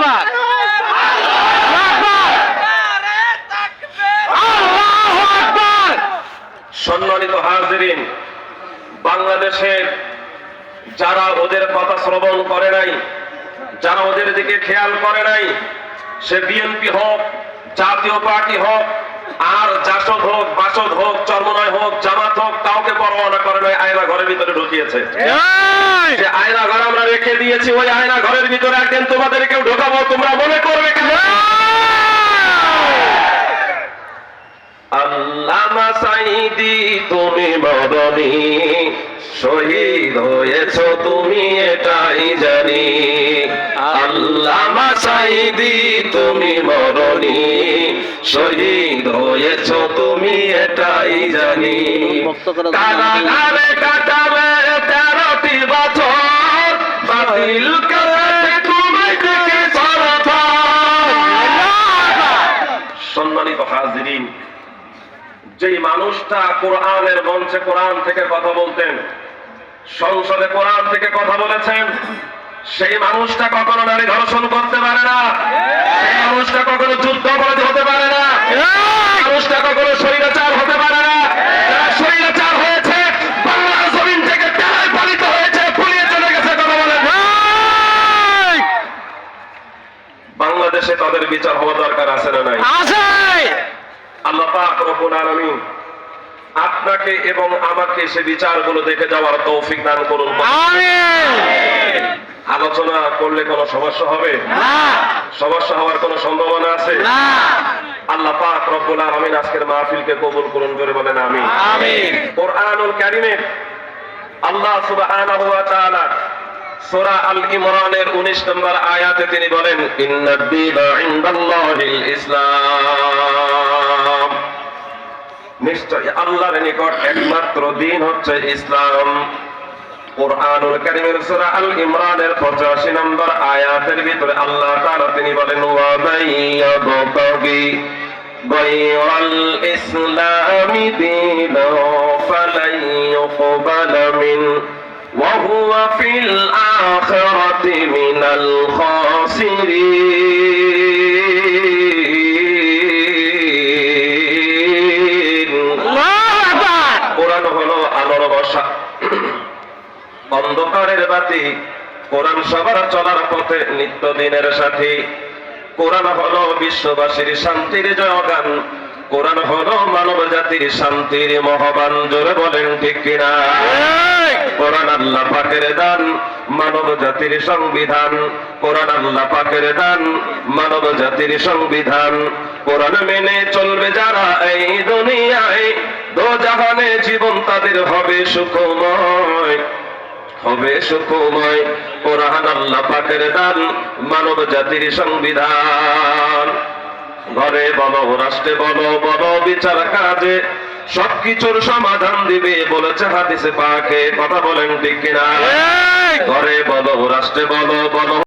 আকবার। সম্মানিত হাজরিন বাংলাদেশের যারা ওদের কথা শ্রবণ করে নাই যারা ওদের দিকে খেয়াল করে নাই সে বিএনপি হোক জাতীয় পার্টি হোক আর জাসদ হোক বাসদ হোক চর্মনয় হোক জামাত হোক কাউকে পরোয়া করে নাই আয়না ঘরের ভিতরে ঢুকিয়েছে। সে আয়না ঘরে দিয়েছি ওই আয়না ঘরের ভিতরে একদিন তোমাদের কেউ ঢোকাবো তোমরা মনে করবে কেন? আল্লামা সাইদি তুমি মরণি শহীদ হয়েছ তুমি এটাই জানি। আল্লামা সাইদি তুমি মরণি শহীদ হয়েছ তুমি এটাই জানি। কারাগারে হাজিরিন। যেই মানুষটা কোরআনের মঞ্চে কোরআন থেকে কথা বলতেন, সংসদে কোরআন থেকে কথা বলেছেন, সেই মানুষটা কখনো নারী ধর্ষণ করতে পারে না। সেই মানুষটা কখনো যুদ্ধ অপরাধী হতে পারে না। মানুষটা কখনো তাদের বিচার হওয়া দরকার আছে না নাই? আল্লাহ পাক রব্বুল আলামিন আপনাকে এবং আমাকে সে বিচারগুলো দেখে যাওয়ার তৌফিক দান করুন। আলোচনা করলে কোনো সমস্যা হবে? সমস্যা হওয়ার কোনো সম্ভাবনা আছে? আল্লাহ পাক রব্বুল আলামিন আজকের মাহফিলকে কবুল করুন করে বলেন আমি আমিন। কোরআনুল কারীমে আল্লাহ সুবহানাহু ওয়া তাআলা সূরা আল ইমরানের 19 নম্বর আয়াতে তিনি বলেন ইসলাম। নিশ্চয় আল্লাহর নিকট একমাত্র হচ্ছে ইসলাম। কারীমের সূরা আল ইমরানের 85 নম্বর আয়াতের ভিতরে আল্লাহ তাআলা তিনি বলেন, ওয়া বাইয়াবতাগি গায়রাল ইসলামি দীনা মিন হুয়া ফিল আখিরাতি মিনাল খাসিরিন কোরআন হলো আলোর বসা। অন্ধকারের বাতি কোরআন সবার চলার পথে নিত্যদিনের সাথী। কোরআন হলো বিশ্ববাসীর শান্তির জয়গান। কোরআন হলো মানব জাতির শান্তির মহাবান জোরে বলেন ঠিক কিনা? পাকের দান মানব জাতির সংবিধান। কোরআন আল্লাহ পাকের দান মানব জাতির সংবিধান। কোরআন মেনে চলবে যারা এই দুনিয়ায়, দো জাহানে জীবন তাদের হবে সুখময় হবে সুখময়। কোরআন আল্লাহ পাকের দান মানব জাতির সংবিধান। ঘরে বলো, রাষ্ট্রে বলো বলো বিচার কাজে সবকিছুর সমাধান দিবে বলেছে হাদিসে পাকে। কথা বলেন ঠিক কিনা? ঘরে বলো রাষ্ট্রে বলো বলো।